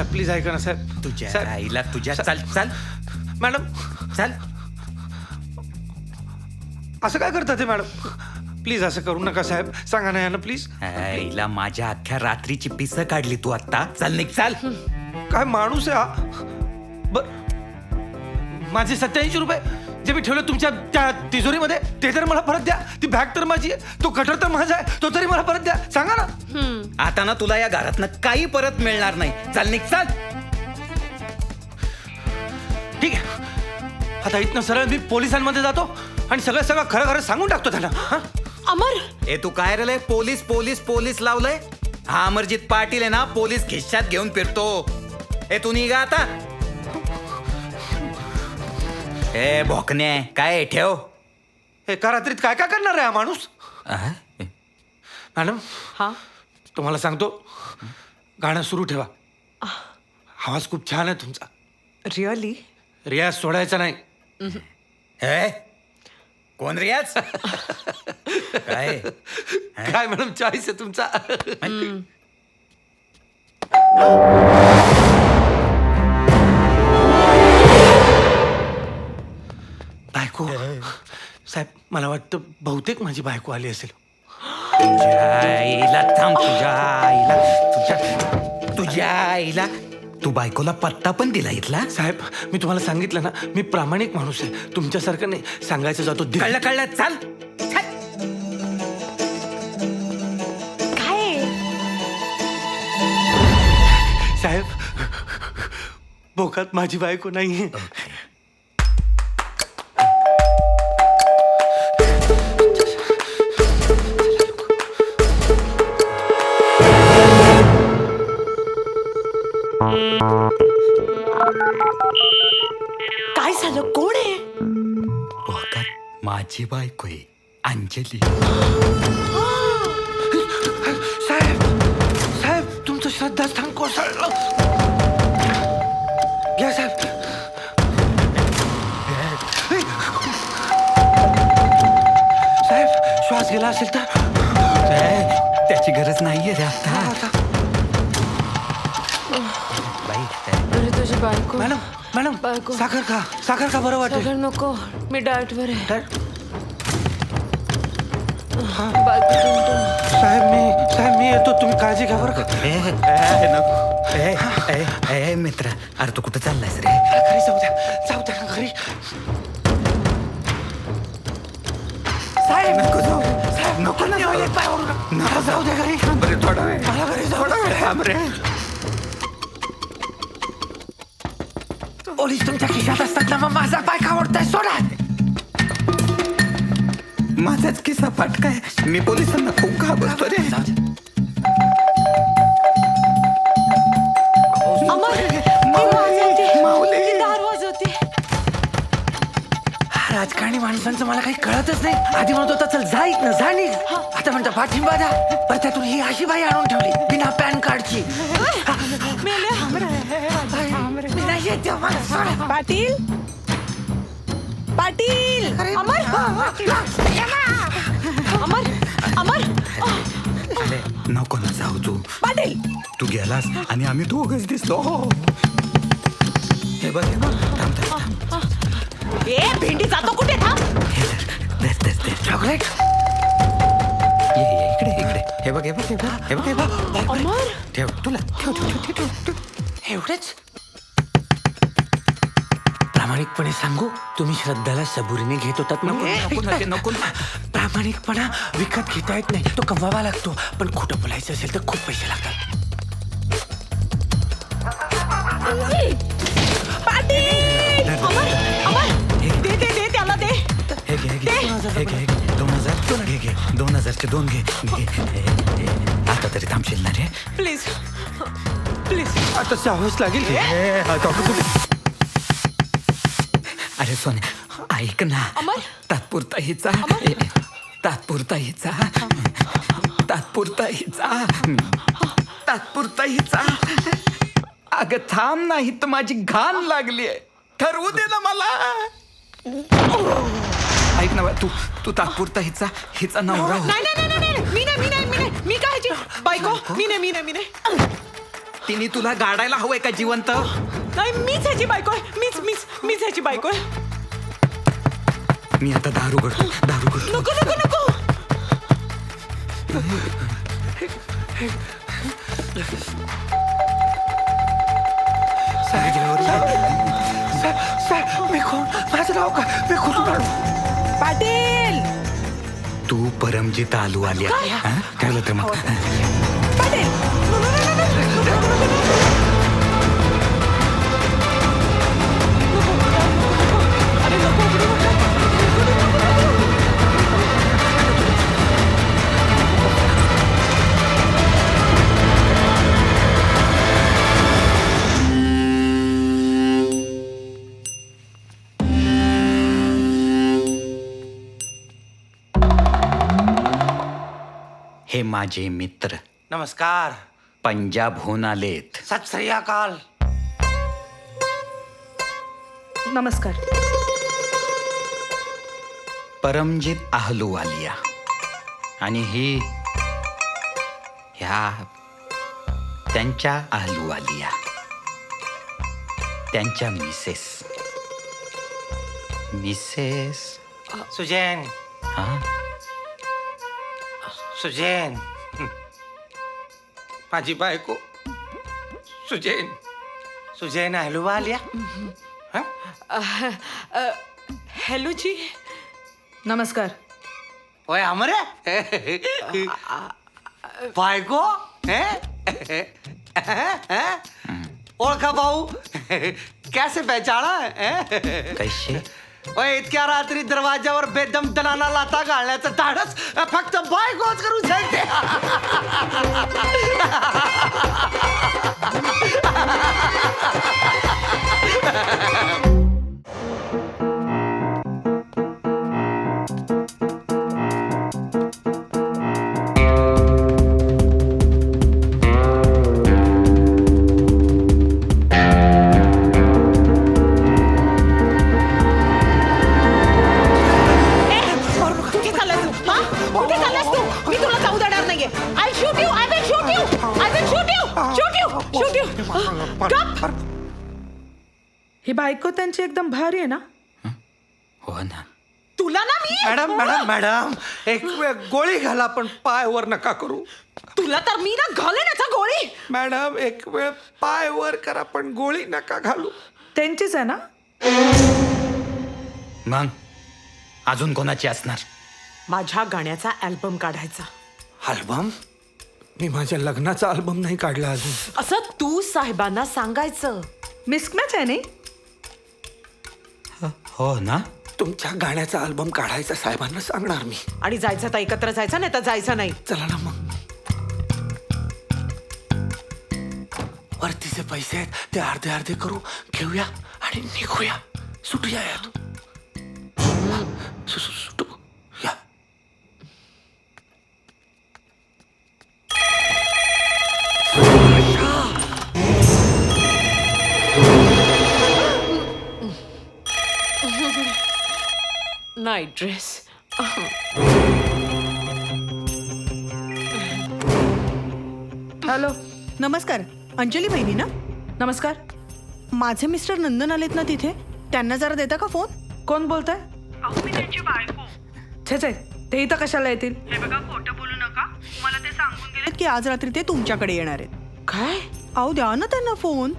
साहेब please ऐका ना साहेब तुझ्या साहेब, आईला तुझ्या सा- चाल चाल मॅडम चाल असं काय करता ते मॅडम प्लीज असं करू नका साहेब सांगा ना यांना प्लीज आईला माझ्या अख्ख्या रात्रीची पिसं काढली तू आता चाल निघ चाल काय माणूस आहे हा बर माझे सत्याऐंशी रुपये जे मी ठेवले तुमच्या त्या तिजोरीमध्ये ते तर मला परत द्या. ती बॅग तर माझी आहे. तो कटर तर माझा आहे. तो तरी मला परत द्या. सांगा ना. आता ना तुला या घरातनं काही परत मिळणार नाही. चाल निघ चाल. ठीक आहे. आता इथनं सरळ मी पोलिसांमध्ये जातो आणि सगळं सगळं खरं खरं सांगून टाकतो त्यांना. हा? अमर! ए तू काय रे पोलीस पोलीस पोलीस लावलंय? हा अमरजित पाटील आहे ना पोलीस खिश्यात घेऊन फिरतो. ए तू निघा आता. ए भोकणे काय ठेव. एका रात्रीत काय काय करणार आहे हा माणूस? मॅडम हा? तुम्हाला सांगतो गाणं सुरू ठेवा. आवाज खूप छान आहे तुमचा. रिअली रियाज सोडायचा नाही. ए कोण रियाज? काय? काय मॅडम चॉईस आहे तुमचा. बायको. साहेब मला वाटतं बहुतेक माझी बायको आली असेल. तुझ्या आईला थांब तुझ्या आईला तुझ्या तुझ्या आईला तू बायकोला पत्ता पण दिला इथला? साहेब मी तुम्हाला सांगितलं ना मी प्रामाणिक माणूस आहे. तुमच्यासारखं नाही सांगायचं जातो कळलं कळलं चाल. चाल. काय? साहेब भोकात माझी बायको नाहीये. माझी बायको आहे अंजली. साहेब साहेब तुमचं श्रद्धास्थान कोसळलं. घ्या साहेब. साहेब श्वास गेला असेल तर? त्याची गरज नाहीये रे आता. बाई अरे तुझी बायको. मॅडम मॅडम बायको. साखर खा साखर खा बरं वाटेल. सगळं नको मी डाएटवर आहे. साहेब मी साहेब मी येतो. तुम्ही काळजी घ्या बरं का. ए, ए, मित्र. अरे तू कुठं चाललायस रे? घरी जाऊ द्या. जाऊ द्या ना घरी. साहेब! नको जाऊ. साहेब नको ना जाऊ. पाय ओढू नका. जाऊ द्या घरी. बरं थोडा वेळ. मला घरी जाऊ द्या. थांब रे. पोलीस तुमच्या खिशात असतात ना मग माझा पाय का ओढताय सोडा. माझाच किस्सा पाठ काय मी पोलिसांना खूप घाबरतो रे. हा राजकारणी माणसांचं मला काही कळतच नाही. आधी म्हणत होता चल जा इथनं जा निघ. आता म्हणता पाठिंबा द्या. पण त्यातून ही अशी बाई आणून ठेवली बिना पॅन कार्डची. पाटील? पाटील! अमर! अमर! अमर! नको ना जाऊ तू. पाटील! तू गेलास आणि आम्ही दोघच दिसलो. हे बघ हे बघ. थांब थांब थांब. ए भेंडी जातो कुठे? थांब. हे. चॉकलेट. ये ये इकडे इकडे. हे बघ हे बघ हे बघ हे बघ हे बघ. अमर! ठेव तुला ठेव ठेव ठेव ठेव ठेव. एवढेच? प्रामाणिकपणे सांगू तुम्ही श्रद्धाला सबुरीने घेत होतात नको, नको ना, ते नको. ना. प्रामाणिकपणा विकत घेता येत नाही तो कमवावा लागतो पण खोटं बोलायचं असेल तर खूप पैसे लागतात. पाटील! अमर अमर! दे दे दे त्याला दे. हे घे हे घे हे घे हे घे दोन हजार घे दोन हजारचे दोन घे घे हे, हे. आता तरी थांबशील ना रे? प्लीज. प्लीज. आता जावंच लागेल कुठं- अरे सोने ऐक ना. अमर? तात्पुरता हिचा तात्पुरता हिचा तात्पुरता हिचा तात्पुरता हिचा अगं थांब नाही तर माझी घाण लागली ठरवू दे ना मला. ऐक ना बा, तू तू तात्पुरता हिचा हिचा नवरा हो. नाही नाही नाही नाही नाही मी नाही मी नाही मी नाही. मी काय ह्याची बायको? मी नाही मी नाही मी नाही. तिने तुला गाडायला हवंय का जिवंत? नाही मीच ह्याची बायको आहे. मीच मीच मीच ह्याची बायको आहे. मी आता दारू करतो दारू करतो. नको नको नको. साहेब साहेब मी कोण माझं नाव काय? मी कुठून आलो पाटील! तू परमजीत आलू आली ठेवलं तर मग? पाटील! माझे मित्र. नमस्कार. पंजाबहून आलेत. सत श्री अकाल. नमस्कार. परमजीत आहलू आलिया आणि ही ह्या त्यांच्या आहलू आलिया त्यांच्या मिसेस. मिसेस. सुजैन. हा? सुजैन हं. माझी बायको सुजैन सुजैन हलवा आल्या हं? हॅलो जी नमस्कार ओय अमरे बायको हैं? हैं? ओळखा भाऊ कैसे पहचाना हैं? कैसे इतक्या रात्री दरवाजावर बेदम दनाना लाता घालण्याचं धाडस फक्त बायकोच करू शकते गप! ही बायको त्यांची एकदम भारी आहे ना? हो? ना. तुला ना मी मॅडम मॅडम मॅडम एक वेळ गोळी घाला पण पाय वर नका करू. तुला तर मी ना घालेन याचा गोळी. मॅडम एक वेळ पाय वर करा पण गोळी नका घालू. त्यांचीच आहे ना? मग अजून कोणाची असणार? माझ्या गाण्याचा अल्बम काढायचा. अल्बम मी माझ्या लग्नाचा अल्बम नाही काढला अजून. असं तू साहेबांना सांगायचं. मिसमॅच आहे नाही? हो ना. तुमच्या गाण्याचा अल्बम काढायचा साहेबांना सांगणार मी. आणि जायचं तर एकत्र जायचं नाही तर जायचं नाही. चला ना मग. वरतीचे पैसे आहेत ते अर्धे अर्धे करू घेऊया आणि निघूया. सुटूया यात. सु- सु- सुटू. नाईट ड्रेस हॅलो नमस्कार. अंजली बहिणी ना? नमस्कार. माझे मिस्टर नंदन आलेत ना तिथे? त्यांना जरा देता का फोन? कोण बोलताय? छे छे. ते इथं कशाला येतील? की आज रात्री ते तुमच्याकडे येणार आहेत. काय? अहो द्या ना त्यांना फोन.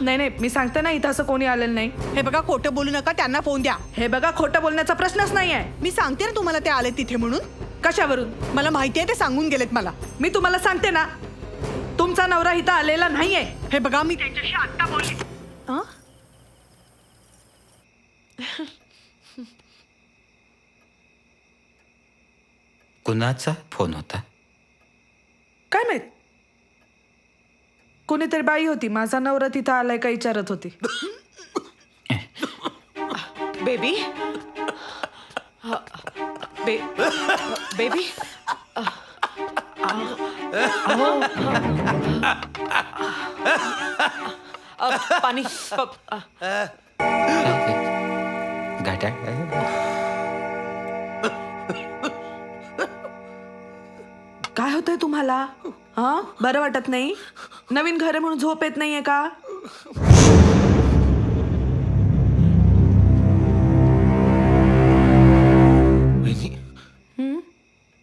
नाही नाही मी सांगते ना इथं असं कोणी आलेलं नाही. हे बघा खोटं बोलू नका त्यांना फोन द्या. हे बघा खोटं बोलण्याचा प्रश्नच नाही आहे मी सांगते ना तुम्हाला ते आले तिथे म्हणून. कशावरून? मला माहिती आहे ते सांगून गेलेत मला. मी तुम्हाला सांगते ना तुमचा नवरा इथं आलेला नाहीये. हे बघा मी त्यांच्याशी आता बोलली. कुणाचा फोन होता? काय माहीत? कोणीतरी बाई होती माझा नवरा तिथं आलाय का विचारत होती. बेबी? बे बेबी? पाणी प- अ, गाड्या काय होतंय तुम्हाला? हा? बरं वाटत नाही? नवीन घर म्हणून झोप येत नाहीये का? वहिनी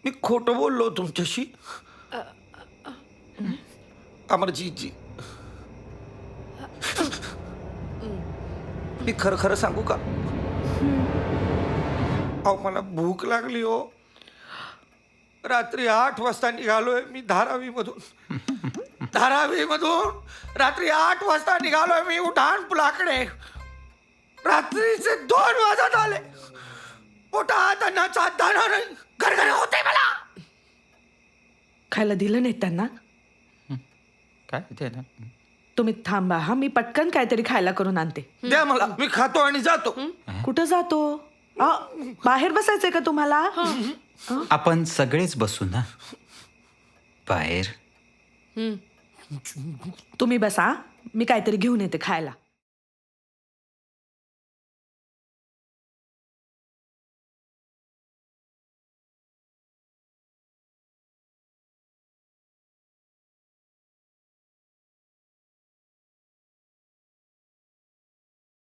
मी खोटं बोललो तुमच्याशी. अमरजीतजी मी खरं खरं सांगू का? अहो मला भूक लागली हो. रात्री आठ वाजता निघालोय मी धारावी मधून धारावी मधून रात्री आठ वाजता निघालोय मी उठाण पुलाकडे. रात्रीचे दोन वाजत आले. पोटात अन्नाचा दाणा नाही घरघर होते मला. खायला दिलं नाही त्यांना? काय ते ना? तुम्ही थांबा हा मी पटकन काहीतरी खायला करून आणते. द्या मला मी खातो आणि जातो. कुठं जातो? अ, बाहेर बसायचंय का तुम्हाला? आपण सगळेच बसू ना? बाहेर. तुम्ही बसा मी काहीतरी घेऊन येते खायला.